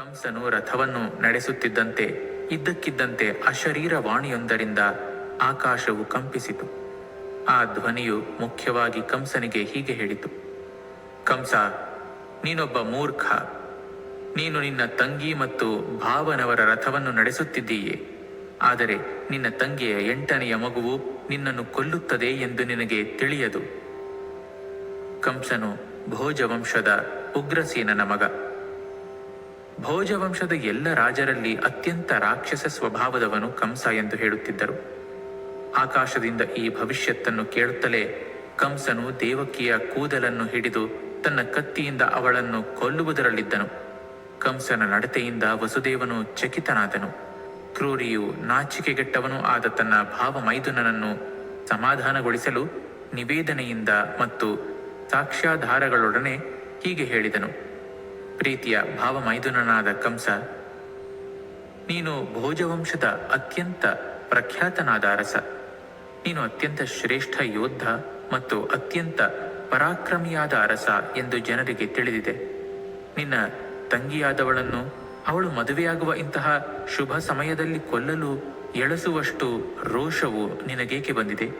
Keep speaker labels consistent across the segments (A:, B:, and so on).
A: ಕಂಸನು ರಥವನ್ನು ನಡೆಸುತ್ತಿದ್ದಂತೆ ಇದ್ದಕ್ಕಿದ್ದಂತೆ ಅಶರೀರ ವಾಣಿಯೊಂದರಿಂದ ಆಕಾಶವು ಕಂಪಿಸಿತು ಆ ಧ್ವನಿಯು ಮುಖ್ಯವಾಗಿ ಕಂಸನಿಗೆ ಹೀಗೆ ಹೇಳಿತು ಕಂಸ ನೀನೊಬ್ಬ ಮೂರ್ಖ ನೀನು ನಿನ್ನ ತಂಗಿ ಮತ್ತು ಭಾವನವರ ರಥವನ್ನು ನಡೆಸುತ್ತಿದ್ದೀಯೆ ಆದರೆ ನಿನ್ನ ತಂಗಿಯ ಎಂಟನೆಯ ಮಗುವು ನಿನ್ನನ್ನು ಕೊಲ್ಲುತ್ತದೆ ಎಂದು ನಿನಗೆ ತಿಳಿಯದು ಕಂಸನು ಭೋಜವಂಶದ ಉಗ್ರಸೇನನ ಮಗ ಭೋಜವಂಶದ ಎಲ್ಲ ರಾಜರಲ್ಲಿ ಅತ್ಯಂತ ರಾಕ್ಷಸ ಸ್ವಭಾವದವನು ಕಂಸ ಎಂದು ಹೇಳುತ್ತಿದ್ದರು. ಆಕಾಶದಿಂದ ಈ ಭವಿಷ್ಯತ್ತನ್ನು ಕೇಳುತ್ತಲೇ ಕಂಸನು ದೇವಕಿಯ ಕೂದಲನ್ನು ಹಿಡಿದು ತನ್ನ ಕತ್ತಿಯಿಂದ ಅವಳನ್ನು ಕೊಲ್ಲುವುದರಲ್ಲಿದ್ದನು. ಕಂಸನ ನಡತೆಯಿಂದ ವಸುದೇವನು ಚಕಿತನಾದನು. ಕ್ರೂರಿಯು ನಾಚಿಕೆಗೆಟ್ಟವನೂ ಆದ ತನ್ನ ಭಾವ ಮೈದುನನನ್ನು ಸಮಾಧಾನಗೊಳಿಸಲು ನಿವೇದನೆಯಿಂದ ಮತ್ತು ಸಾಕ್ಷ್ಯಾಧಾರಗಳೊಡನೆ ಹೀಗೆ ಹೇಳಿದನು. ಪ್ರೀತಿಯ ಭಾವ ಮೈದುನನಾದ ಕಂಸ, ನೀನು ಭೋಜವಂಶದ ಅತ್ಯಂತ ಪ್ರಖ್ಯಾತನಾದ ಅರಸ. ನೀನು ಅತ್ಯಂತ ಶ್ರೇಷ್ಠ ಯೋಧ ಮತ್ತು ಅತ್ಯಂತ ಪರಾಕ್ರಮಿಯಾದ ಅರಸ ಎಂದು ಜನರಿಗೆ ತಿಳಿದಿದೆ. ನಿನ್ನ ತಂಗಿಯಾದವಳನ್ನು ಅವಳು ಮದುವೆಯಾಗುವ ಇಂತಹ ಶುಭ ಸಮಯದಲ್ಲಿ ಕೊಲ್ಲಲು ಎಳಸುವಷ್ಟು ರೋಷವು ನಿನಗೇಕೆ ಬಂದಿದೆ?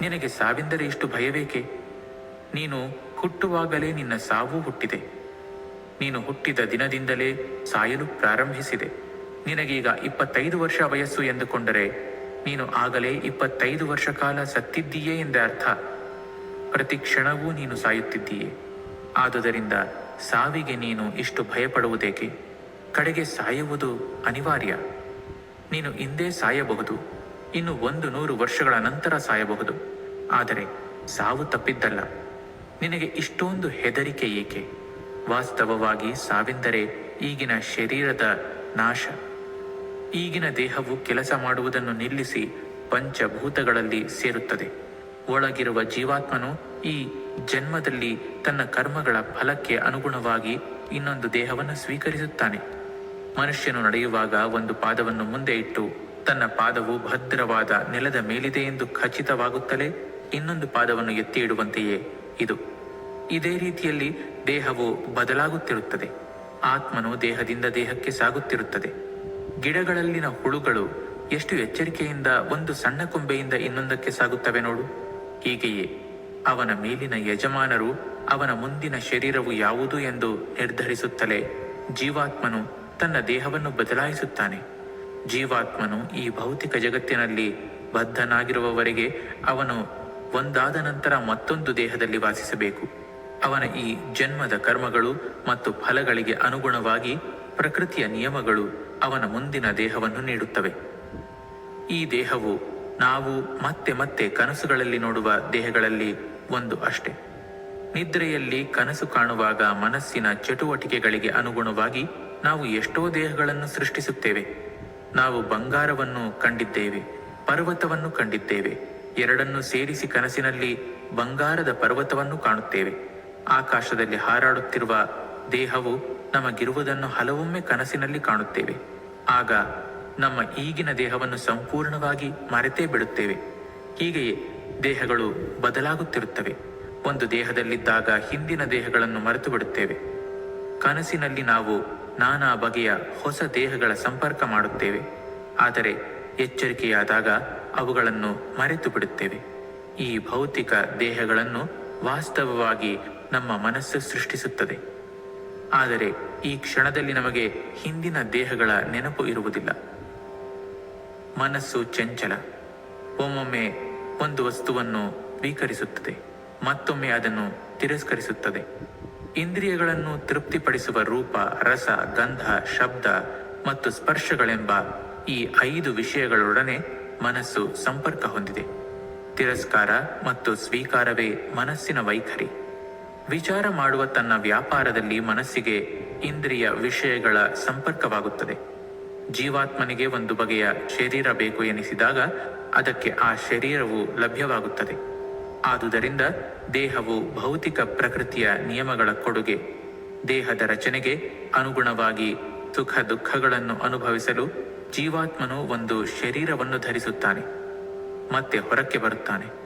A: ನಿನಗೆ ಸಾವಿಂದರೆ ಇಷ್ಟು ಭಯವೇಕೆ? ನೀನು ಹುಟ್ಟುವಾಗಲೇ ನಿನ್ನ ಸಾವು ಹುಟ್ಟಿದೆ. ನೀನು ಹುಟ್ಟಿದ ದಿನದಿಂದಲೇ ಸಾಯಲು ಪ್ರಾರಂಭಿಸಿದೆ. ನಿನಗೀಗ ಇಪ್ಪತ್ತೈದು ವರ್ಷ ವಯಸ್ಸು ಎಂದುಕೊಂಡರೆ ನೀನು ಆಗಲೇ ಇಪ್ಪತ್ತೈದು ವರ್ಷ ಕಾಲ ಸತ್ತಿದ್ದೀಯೇ ಎಂದ ಅರ್ಥ. ಪ್ರತಿ ಕ್ಷಣವೂ ನೀನು ಸಾಯುತ್ತಿದ್ದೀಯೇ. ಆದುದರಿಂದ ಸಾವಿಗೆ ನೀನು ಇಷ್ಟು ಭಯಪಡುವುದೇಕೆ? ಕಡೆಗೆ ಸಾಯುವುದು ಅನಿವಾರ್ಯ. ನೀನು ಇಂದೇ ಸಾಯಬಹುದು. ಇನ್ನು ಒಂದು ನೂರು ವರ್ಷಗಳ ನಂತರ ಸಾಯಬಹುದು. ಆದರೆ ಸಾವು ತಪ್ಪಿದ್ದಲ್ಲ. ನಿನಗೆ ಇಷ್ಟೊಂದು ಹೆದರಿಕೆ ಏಕೆ? ವಾಸ್ತವವಾಗಿ ಸಾವೆಂದರೆ ಈಗಿನ ಶರೀರದ ನಾಶ. ಈಗಿನ ದೇಹವು ಕೆಲಸ ಮಾಡುವುದನ್ನು ನಿಲ್ಲಿಸಿ ಪಂಚಭೂತಗಳಲ್ಲಿ ಸೇರುತ್ತದೆ. ಒಳಗಿರುವ ಜೀವಾತ್ಮನು ಈ ಜನ್ಮದಲ್ಲಿ ತನ್ನ ಕರ್ಮಗಳ ಫಲಕ್ಕೆ ಅನುಗುಣವಾಗಿ ಇನ್ನೊಂದು ದೇಹವನ್ನು ಸ್ವೀಕರಿಸುತ್ತಾನೆ. ಮನುಷ್ಯನು ನಡೆಯುವಾಗ ಒಂದು ಪಾದವನ್ನು ಮುಂದೆ ಇಟ್ಟು ತನ್ನ ಪಾದವು ಭದ್ರವಾದ ನೆಲದ ಮೇಲಿದೆ ಎಂದು ಖಚಿತವಾಗುತ್ತಲೇ ಇನ್ನೊಂದು ಪಾದವನ್ನು ಎತ್ತಿ ಇಡುವಂತೆಯೇ ಇದು. ಇದೇ ರೀತಿಯಲ್ಲಿ ದೇಹವು ಬದಲಾಗುತ್ತಿರುತ್ತದೆ. ಆತ್ಮನು ದೇಹದಿಂದ ದೇಹಕ್ಕೆ ಸಾಗುತ್ತಿರುತ್ತದೆ. ಗಿಡಗಳಲ್ಲಿನ ಹುಳುಗಳು ಎಷ್ಟು ಎಚ್ಚರಿಕೆಯಿಂದ ಒಂದು ಸಣ್ಣ ಕೊಂಬೆಯಿಂದ ಇನ್ನೊಂದಕ್ಕೆ ಸಾಗುತ್ತವೆ ನೋಡು. ಹೀಗೆಯೇ ಅವನ ಮೇಲಿನ ಯಜಮಾನರು ಅವನ ಮುಂದಿನ ಶರೀರವು ಯಾವುದು ಎಂದು ನಿರ್ಧರಿಸುತ್ತಲೇ ಜೀವಾತ್ಮನು ತನ್ನ ದೇಹವನ್ನು ಬದಲಾಯಿಸುತ್ತಾನೆ. ಜೀವಾತ್ಮನು ಈ ಭೌತಿಕ ಜಗತ್ತಿನಲ್ಲಿ ಬದ್ಧನಾಗಿರುವವರೆಗೆ ಅವನು ಒಂದಾದ ನಂತರ ಮತ್ತೊಂದು ದೇಹದಲ್ಲಿ ವಾಸಿಸಬೇಕು. ಅವನ ಈ ಜನ್ಮದ ಕರ್ಮಗಳು ಮತ್ತು ಫಲಗಳಿಗೆ ಅನುಗುಣವಾಗಿ ಪ್ರಕೃತಿಯ ನಿಯಮಗಳು ಅವನ ಮುಂದಿನ ದೇಹವನ್ನು ನೀಡುತ್ತವೆ. ಈ ದೇಹವು ನಾವು ಮತ್ತೆ ಮತ್ತೆ ಕನಸುಗಳಲ್ಲಿ ನೋಡುವ ದೇಹಗಳಲ್ಲಿ ಒಂದು ಅಷ್ಟೆ. ನಿದ್ರೆಯಲ್ಲಿ ಕನಸು ಕಾಣುವಾಗ ಮನಸ್ಸಿನ ಚಟುವಟಿಕೆಗಳಿಗೆ ಅನುಗುಣವಾಗಿ ನಾವು ಎಷ್ಟೋ ದೇಹಗಳನ್ನು ಸೃಷ್ಟಿಸುತ್ತೇವೆ. ನಾವು ಬಂಗಾರವನ್ನು ಕಂಡಿದ್ದೇವೆ, ಪರ್ವತವನ್ನು ಕಂಡಿದ್ದೇವೆ, ಎರಡನ್ನು ಸೇರಿಸಿ ಕನಸಿನಲ್ಲಿ ಬಂಗಾರದ ಪರ್ವತವನ್ನು ಕಾಣುತ್ತೇವೆ. ಆಕಾಶದಲ್ಲಿ ಹಾರಾಡುತ್ತಿರುವ ದೇಹವು ನಮಗಿರುವುದನ್ನು ಹಲವೊಮ್ಮೆ ಕನಸಿನಲ್ಲಿ ಕಾಣುತ್ತೇವೆ. ಆಗ ನಮ್ಮ ಈಗಿನ ದೇಹವನ್ನು ಸಂಪೂರ್ಣವಾಗಿ ಮರೆತೇ ಬಿಡುತ್ತೇವೆ. ಹೀಗೆಯೇ ದೇಹಗಳು ಬದಲಾಗುತ್ತಿರುತ್ತವೆ. ಒಂದು ದೇಹದಲ್ಲಿದ್ದಾಗ ಹಿಂದಿನ ದೇಹಗಳನ್ನು ಮರೆತು ಬಿಡುತ್ತೇವೆ. ಕನಸಿನಲ್ಲಿ ನಾವು ನಾನಾ ಬಗೆಯ ಹೊಸ ದೇಹಗಳ ಸಂಪರ್ಕ ಮಾಡುತ್ತೇವೆ. ಆದರೆ ಎಚ್ಚರಿಕೆಯಾದಾಗ ಅವುಗಳನ್ನು ಮರೆತು ಬಿಡುತ್ತೇವೆ. ಈ ಭೌತಿಕ ದೇಹಗಳನ್ನು ವಾಸ್ತವವಾಗಿ ನಮ್ಮ ಮನಸ್ಸು ಸೃಷ್ಟಿಸುತ್ತದೆ. ಆದರೆ ಈ ಕ್ಷಣದಲ್ಲಿ ನಮಗೆ ಹಿಂದಿನ ದೇಹಗಳ ನೆನಪು ಇರುವುದಿಲ್ಲ. ಮನಸ್ಸು ಚಂಚಲ, ಒಮ್ಮೊಮ್ಮೆ ಒಂದು ವಸ್ತುವನ್ನು ಸ್ವೀಕರಿಸುತ್ತದೆ, ಮತ್ತೊಮ್ಮೆ ಅದನ್ನು ತಿರಸ್ಕರಿಸುತ್ತದೆ. ಇಂದ್ರಿಯಗಳನ್ನು ತೃಪ್ತಿಪಡಿಸುವ ರೂಪ, ರಸ, ಗಂಧ, ಶಬ್ದ ಮತ್ತು ಸ್ಪರ್ಶಗಳೆಂಬ ಈ ಐದು ವಿಷಯಗಳೊಡನೆ ಮನಸ್ಸು ಸಂಪರ್ಕ ಹೊಂದಿದೆ. ತಿರಸ್ಕಾರ ಮತ್ತು ಸ್ವೀಕಾರವೇ ಮನಸ್ಸಿನ ವೈಖರಿ. ವಿಚಾರ ಮಾಡುವ ತನ್ನ ವ್ಯಾಪಾರದಲ್ಲಿ ಮನಸ್ಸಿಗೆ ಇಂದ್ರಿಯ ವಿಷಯಗಳ ಸಂಪರ್ಕವಾಗುತ್ತದೆ. ಜೀವಾತ್ಮನಿಗೆ ಒಂದು ಬಗೆಯ ಶರೀರ ಬೇಕು ಎನಿಸಿದಾಗ ಅದಕ್ಕೆ ಆ ಶರೀರವು ಲಭ್ಯವಾಗುತ್ತದೆ. ಆದುದರಿಂದ ದೇಹವು ಭೌತಿಕ ಪ್ರಕೃತಿಯ ನಿಯಮಗಳ ಕೊಡುಗೆ, ದೇಹದ ರಚನೆಗೆ ಅನುಗುಣವಾಗಿ ಸುಖ ದುಃಖಗಳನ್ನು ಅನುಭವಿಸಲು ಜೀವಾತ್ಮನು ಒಂದು ಶರೀರವನ್ನು ಧರಿಸುತ್ತಾನೆ, ಮತ್ತೆ ಹೊರಕ್ಕೆ ಬರುತ್ತಾನೆ.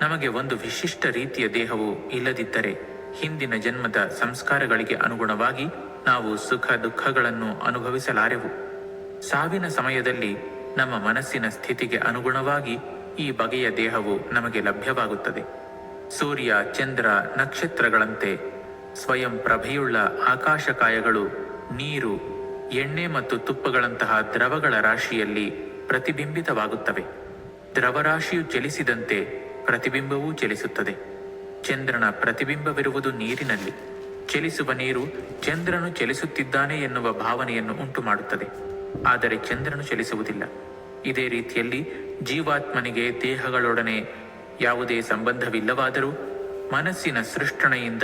A: ನಮಗೆ ಒಂದು ವಿಶಿಷ್ಟ ರೀತಿಯ ದೇಹವು ಇಲ್ಲದಿದ್ದರೆ ಹಿಂದಿನ ಜನ್ಮದ ಸಂಸ್ಕಾರಗಳಿಗೆ ಅನುಗುಣವಾಗಿ ನಾವು ಸುಖ ದುಃಖಗಳನ್ನು ಅನುಭವಿಸಲಾರೆವು. ಸಾವಿನ ಸಮಯದಲ್ಲಿ ನಮ್ಮ ಮನಸ್ಸಿನ ಸ್ಥಿತಿಗೆ ಅನುಗುಣವಾಗಿ ಈ ಬಗೆಯ ದೇಹವು ನಮಗೆ ಲಭ್ಯವಾಗುತ್ತದೆ. ಸೂರ್ಯ, ಚಂದ್ರ, ನಕ್ಷತ್ರಗಳಂತೆ ಸ್ವಯಂ ಪ್ರಭೆಯುಳ್ಳ ಆಕಾಶಕಾಯಗಳು, ನೀರು, ಎಣ್ಣೆ ಮತ್ತು ತುಪ್ಪಗಳಂತಹ ದ್ರವಗಳ ರಾಶಿಯಲ್ಲಿ ಪ್ರತಿಬಿಂಬಿತವಾಗುತ್ತವೆ. ದ್ರವರಾಶಿಯು ಚಲಿಸಿದಂತೆ ಪ್ರತಿಬಿಂಬವೂ ಚಲಿಸುತ್ತದೆ. ಚಂದ್ರನ ಪ್ರತಿಬಿಂಬವಿರುವುದು ನೀರಿನಲ್ಲಿ. ಚಲಿಸುವ ನೀರು ಚಂದ್ರನು ಚಲಿಸುತ್ತಿದ್ದಾನೆ ಎನ್ನುವ ಭಾವನೆಯನ್ನು ಉಂಟು ಮಾಡುತ್ತದೆ ಆದರೆ ಚಂದ್ರನು ಚಲಿಸುವುದಿಲ್ಲ. ಇದೇ ರೀತಿಯಲ್ಲಿ ಜೀವಾತ್ಮನಿಗೆ ದೇಹಗಳೊಡನೆ ಯಾವುದೇ ಸಂಬಂಧವಿಲ್ಲವಾದರೂ ಮನಸ್ಸಿನ ಸೃಷ್ಟಣೆಯಿಂದ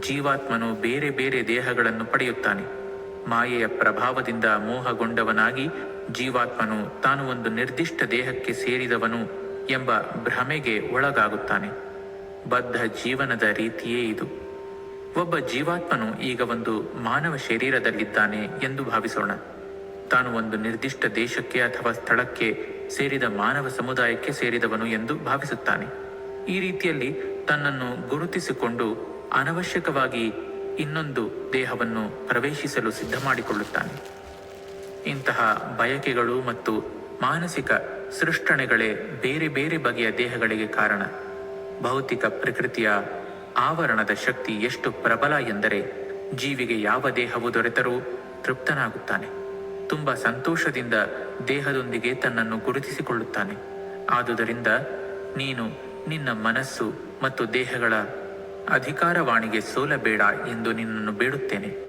A: ಜೀವಾತ್ಮನು ಬೇರೆ ಬೇರೆ ದೇಹಗಳನ್ನು ಪಡೆಯುತ್ತಾನೆ. ಮಾಯೆಯ ಪ್ರಭಾವದಿಂದ ಮೋಹಗೊಂಡವನಾಗಿ ಜೀವಾತ್ಮನು ತಾನು ಒಂದು ನಿರ್ದಿಷ್ಟ ದೇಹಕ್ಕೆ ಸೇರಿದವನು ಎಂಬ ಭ್ರಮೆಗೆ ಒಳಗಾಗುತ್ತಾನೆ. ಬದ್ಧ ಜೀವನದ ರೀತಿಯೇ ಇದು. ಒಬ್ಬ ಜೀವಾತ್ಮನು ಈಗ ಒಂದು ಮಾನವ ಶರೀರದಲ್ಲಿದ್ದಾನೆ ಎಂದು ಭಾವಿಸೋಣ. ತಾನು ಒಂದು ನಿರ್ದಿಷ್ಟ ದೇಶಕ್ಕೆ ಅಥವಾ ಸ್ಥಳಕ್ಕೆ ಸೇರಿದ ಮಾನವ ಸಮುದಾಯಕ್ಕೆ ಸೇರಿದವನು ಎಂದು ಭಾವಿಸುತ್ತಾನೆ. ಈ ರೀತಿಯಲ್ಲಿ ತನ್ನನ್ನು ಗುರುತಿಸಿಕೊಂಡು ಅನವಶ್ಯಕವಾಗಿ ಇನ್ನೊಂದು ದೇಹವನ್ನು ಪ್ರವೇಶಿಸಲು ಸಿದ್ಧ ಮಾಡಿಕೊಳ್ಳುತ್ತಾನೆ ಇಂತಹ ಬಯಕೆಗಳು ಮತ್ತು ಮಾನಸಿಕ ಸೃಷ್ಟಣೆಗಳೇ ಬೇರೆ ಬೇರೆ ಬಗೆಯ ದೇಹಗಳಿಗೆ ಕಾರಣ. ಭೌತಿಕ ಪ್ರಕೃತಿಯ ಆವರಣದ ಶಕ್ತಿ ಎಷ್ಟು ಪ್ರಬಲ ಎಂದರೆ ಜೀವಿಗೆ ಯಾವ ದೇಹವು ದೊರೆತರೂ ತೃಪ್ತನಾಗುತ್ತಾನೆ. ತುಂಬ ಸಂತೋಷದಿಂದ ದೇಹದೊಂದಿಗೆ ತನ್ನನ್ನು ಗುರುತಿಸಿಕೊಳ್ಳುತ್ತಾನೆ. ಆದುದರಿಂದ ನೀನು ನಿನ್ನ ಮನಸ್ಸು ಮತ್ತು ದೇಹಗಳ ಅಧಿಕಾರವಾಣಿಗೆ ಸೋಲಬೇಡ ಎಂದು ನಿನ್ನನ್ನು ಬೇಡುತ್ತೇನೆ.